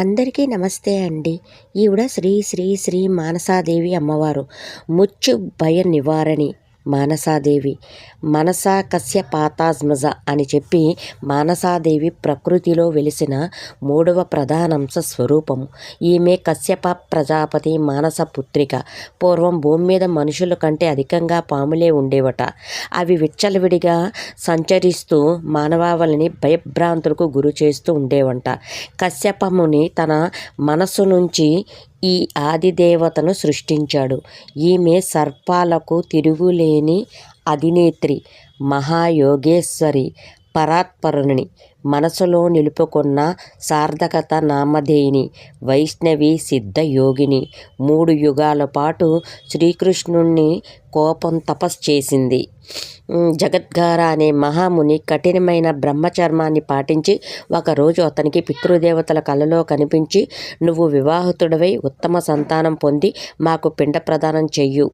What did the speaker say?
అందరికీ నమస్తే అండి. ఈవిడ శ్రీ శ్రీ శ్రీ మానసాదేవి అమ్మవారు. ముచ్చు భయ నివారణి. మానసాదేవి. మనసా కస్య పాతాజ్మజ అని చెప్పి మానసాదేవి ప్రకృతిలో వెలిసిన మూడవ ప్రధానంశ స్వరూపము. ఈమె కశ్యప ప్రజాపతి మానస పుత్రిక. పూర్వం భూమి మీద మనుషుల కంటే అధికంగా పాములే ఉండేవట. అవి విచ్చలవిడిగా సంచరిస్తూ మానవావళిని భయభ్రాంతులకు గురి చేస్తూ ఉండేవంట. కశ్యపముని తన మనస్సు నుంచి ఈ ఆదిదేవతను సృష్టించాడు. ఈమె సర్పాలకు తిరుగులేని అధినేత్రి మహాయోగేశ్వరి పరాత్పరుని మనసులో నిలుపుకున్న సార్థకత నామధేయిని వైష్ణవి సిద్ధ యోగిని. మూడు యుగాల పాటు శ్రీకృష్ణుణ్ణి కోపం తపస్ చేసింది. జగద్గార అనే మహాముని కఠినమైన బ్రహ్మచర్మాన్ని పాటించి ఒకరోజు అతనికి పితృదేవతల కలలో కనిపించి నువ్వు వివాహితుడవై ఉత్తమ సంతానం పొంది మాకు పిండ ప్రదానం చెయ్యు.